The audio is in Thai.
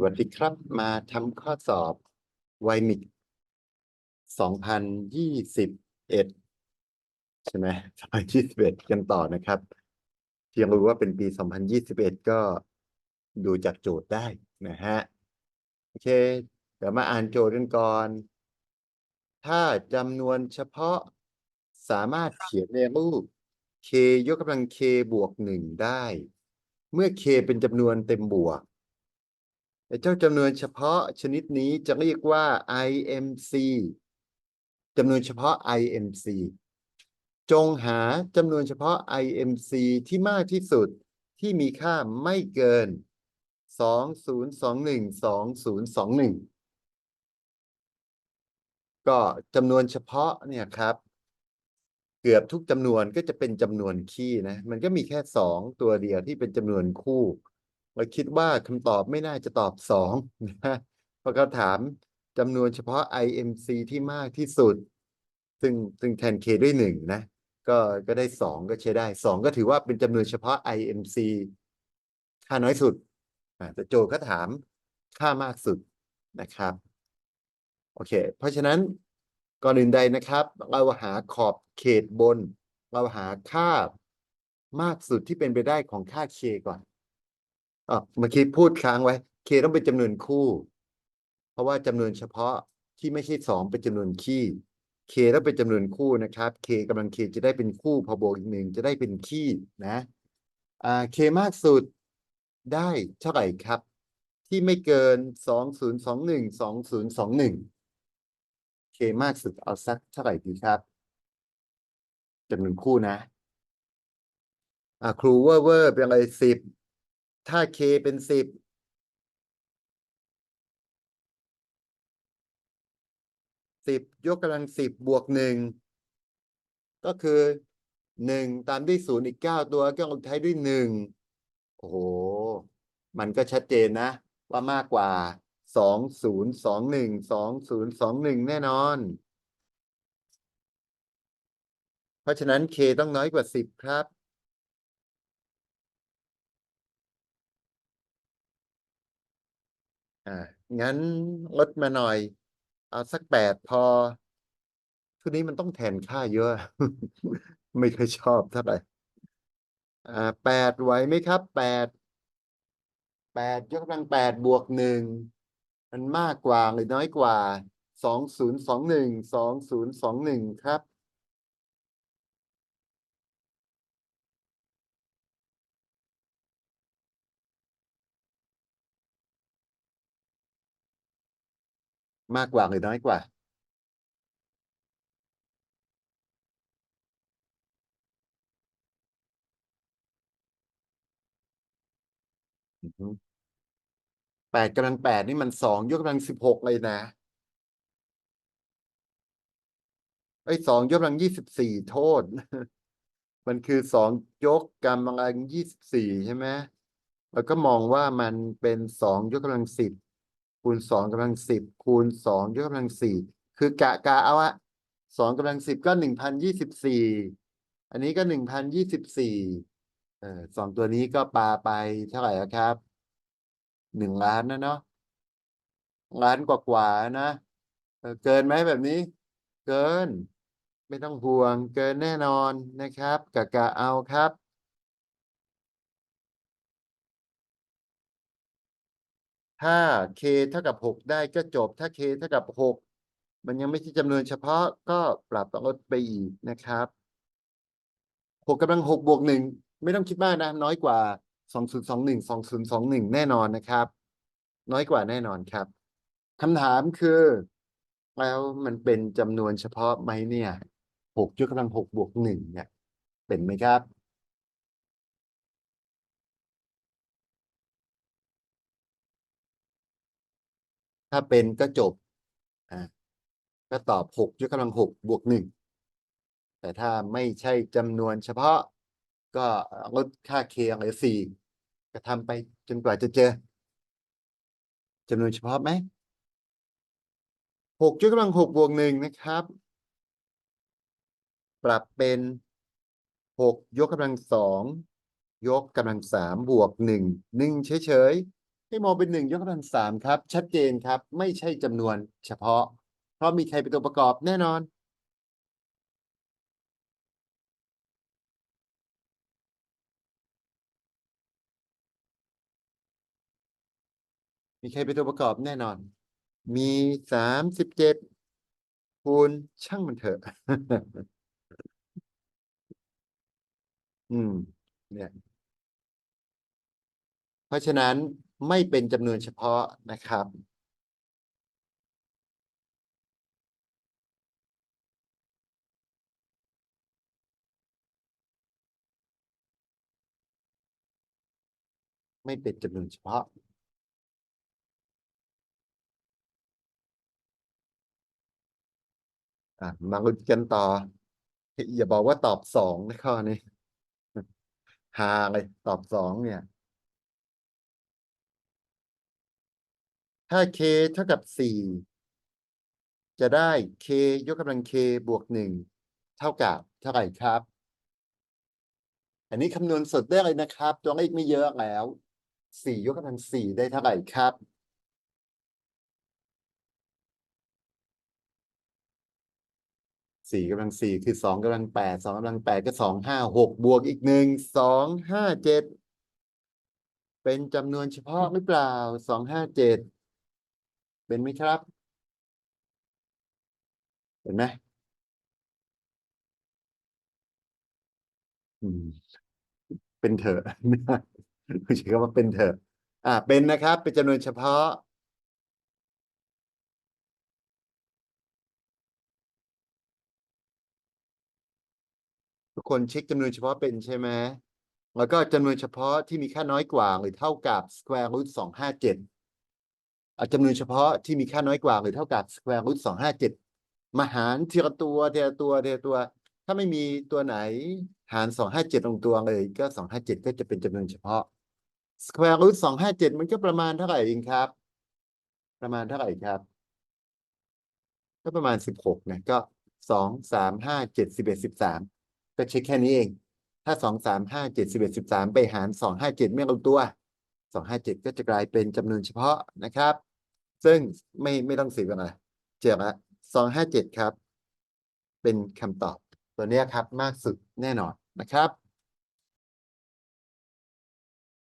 สวัสดีครับมาทำข้อสอบไวมิกสองพันยี่สิบเอ็ดใช่ไหมสองพันยี่สิบเอ็ดกันต่อนะครับเพียงรู้ว่าเป็นปีสองพันยี่สิบเอ็ดก็ดูจากโจทย์ได้นะฮะ โอเค เดี๋ยวมาอ่านโจทย์กันก่อน ถ้าจำนวนเฉพาะสามารถเขียนในรูป k ยกกำลัง k บวกหนึ่งได้ เมื่อ k เป็นจำนวนเต็มบวก เจ้าจำนวนเฉพาะชนิดนี้จะเรียกว่า IMC จำนวนเฉพาะ IMC จงหาจำนวนเฉพาะ IMC ที่มากที่สุดที่มีค่าไม่เกิน 2021 2021 ก็จำนวนเฉพาะเนี่ยครับ เกือบทุกจำนวนก็จะเป็นจำนวนคี่นะ มันก็มีแค่สองตัวเดียวที่เป็นจำนวนคู่ เราคิดว่าคำตอบไม่น่าจะตอบสองนะเพราะเขาถามจำนวนเฉพาะ IMC ที่มากที่สุด ซึ่งซึ่งแทน K ด้วยหนึ่งนะ ก็ก็ได้สองก็ใช้ได้สองก็ถือว่าเป็นจำนวนเฉพาะ IMC ค่าน้อยสุดแต่โจทย์ก็ถามค่ามากสุดนะครับ โอเค เพราะฉะนั้นก่อนอื่นใดนะครับ เราหาขอบเขตบน เราหาค่ามากสุดที่เป็นไปได้ของค่า K ก่อน อะเมื่อกี้พูดค้างไว้ K ต้องเป็นจำนวนคู่ เพราะว่าจำนวนเฉพาะที่ไม่ใช่สองเป็นจำนวนคี่ K ต้องเป็นจำนวนคู่นะครับ K กำลัง K จะได้เป็นคู่ พอบวกอีกหนึ่งจะได้เป็นคี่นะอ่า K มากสุดได้เท่าไหร่ครับ ที่ไม่เกินสองศูนย์สองหนึ่งสองศูนย์สองหนึ่ง K มากสุดเอาสักเท่าไหร่ดีครับจำนวนคู่นะอ่าครูเวอร์เวอร์เป็นอะไรสิบ ถ้า K เป็นสิบสิบยกกำลังสิบบวกหนึ่งก็คือหนึ่งตามด้วยศูนย์อีกเก้าตัวก็ลงท้ายด้วยหนึ่งโอ้โห มันก็ชัดเจนนะ ว่ามากกว่าสองศูนย์สองหนึ่งสองศูนย์สองหนึ่งแน่นอน เพราะฉะนั้น K ต้องน้อยกว่าสิบครับ อ่างั้นลดมาหน่อย เอาสักแปดพอทุกนี้มันต้องแทนค่าเยอะ ไม่เคอยชอบเท่าไหร่อ่าแปดไหวไหมครับแปดแปดยกกำลังแปดบวกหนึ่งมันมากกว่าหรือน้อยกว่าสองศูนย์สองหนึ่งสองศูนย์สองหนึ่งครับ มากกว่าหรือน้อยกว่า อือฮึ แปดกำลังแปดนี่มันสองยกกำลังสิบหกเลยนะไอ้ยสองยกกำลังยี่สิบสี่โทษ มันคือสองยกกำลังยี่สิบสี่ใช่ไหมแล้วก็มองว่ามันเป็นสองยกกำลังสิบ คูณสองกำลังสิบคูณสองยกกำลังสี่คือกะกะเอาอะสองกำลังสิบก็หนึ่งพันยี่สิบสี่อันนี้ก็หนึ่งพันยี่สิบสี่เออสองตัวนี้ก็ปาไปเท่าไหร่ครับหนึ่งล้านนะเนาะล้านกว่าๆนะเเกินไหมแบบนี้ เกิน ไม่ต้องห่วงเกินแน่นอนนะครับกะกะเอาครับ ถ้า k เท่ากับหกได้ก็จบ ถ้า k เท่ากับหกมันยังไม่ใช่จำนวนเฉพาะก็ปรับลดไปอีกนะครับหกกำลังหกบวกหนึ่งไม่ต้องคิดมากนะ น้อยกว่าสองศูนย์สองหนึ่งสองศูนย์สองหนึ่งแน่นอนนะครับ น้อยกว่าแน่นอนครับคำถามคือ แล้วมันเป็นจำนวนเฉพาะไหมเนี่ยหกยกกำลังหกบวกหนึ่งเนี่ย เป็นไหมครับ ถ้าเป็นก็จบอ่าก็ตอบหกยกกำลังหกบวกหนึ่งแต่ถ้าไม่ใช่จำนวนเฉพาะก็ลดค่า k เหลือสี่ก็ทำไปจนกว่าจะเจอจำนวนเฉพาะไหมหกยกกำลังหกบวกหนึ่งนะครับ ปรับเป็นหกยกกำลังสองยกกำลังสามบวกหนึ่งหนึ่งเฉย ให้มองเป็นหนึ่งยกกำลังสามครับ ชัดเจนครับ ไม่ใช่จำนวนเฉพาะ เพราะมีใครเป็นตัวประกอบแน่นอน มีใครเป็นตัวประกอบแน่นอน มีสามสิบเจ็ดคูณช่างมันเถอะ อืม เนี่ย เพราะฉะนั้น ไม่เป็นจำนวนเฉพาะนะครับ ไม่เป็นจำนวนเฉพาะมาลุ้นกันต่อ อย่าบอกว่าตอบสองนะข้อนี้ฮาเลยตอบสองเนี่ย ถ้า k เท่ากับสี่จะได้ k ยกกำลัง k บวกหนึ่งเท่ากับเท่าไหร่ครับ อันนี้คำนวณสดได้เลยนะครับ ตัวเลขไม่เยอะแล้วสี่ยกกำลังสี่ได้เท่าไหร่ครับสี่กำลังสี่คือสองกำลังแปดสองกำลังแปดก็สองห้าหกบวกอีกหนึ่งสองห้าเจ็ดเป็นจำนวนเฉพาะหรือเปล่าสองห้าเจ็ด เป็นไหมครับ เห็นไหมเป็นเถอะไม่ใช่คำว่าเป็นเถอะ อ่า เป็นนะครับ เป็นจำนวนเฉพาะ ทุกคนเช็คจำนวนเฉพาะเป็นใช่ไหมแล้วก็จำนวนเฉพาะที่มีค่าน้อยกว่าหรือเท่ากับ square root สองห้าเจ็ด เอาจำนวนเฉพาะที่มีค่าน้อยกว่าหรือเท่ากับ square root สองห้าเจ็ดมาหารทีละตัวทีละตัวทีละตัว ถ้าไม่มีตัวไหนหารสองห้าเจ็ดลงตัวเลยก็สองห้าเจ็ดก็จะเป็นจำนวนเฉพาะ square root สองห้าเจ็ดมันก็ประมาณเท่าไหร่เองครับ ประมาณเท่าไหร่ครับ ก็ประมาณสิบหกนะก็สองสามห้าเจ็ดสิบเอ็ดสิบสามก็เช็คแค่นี้เอง ถ้าสองสามห้าเจ็ดสิบเอ็ดสิบสามไปหารสองห้าเจ็ดไม่ลงตัวสองห้าเจ็ดก็จะกลายเป็นจำนวนเฉพาะนะครับ ซึ่งไม่ไม่ต้องเสียเวลาเจอละสองห้าเจ็ดครับ เป็นคำตอบตัวเนี้ยครับมากสุดแน่นอนนะครับ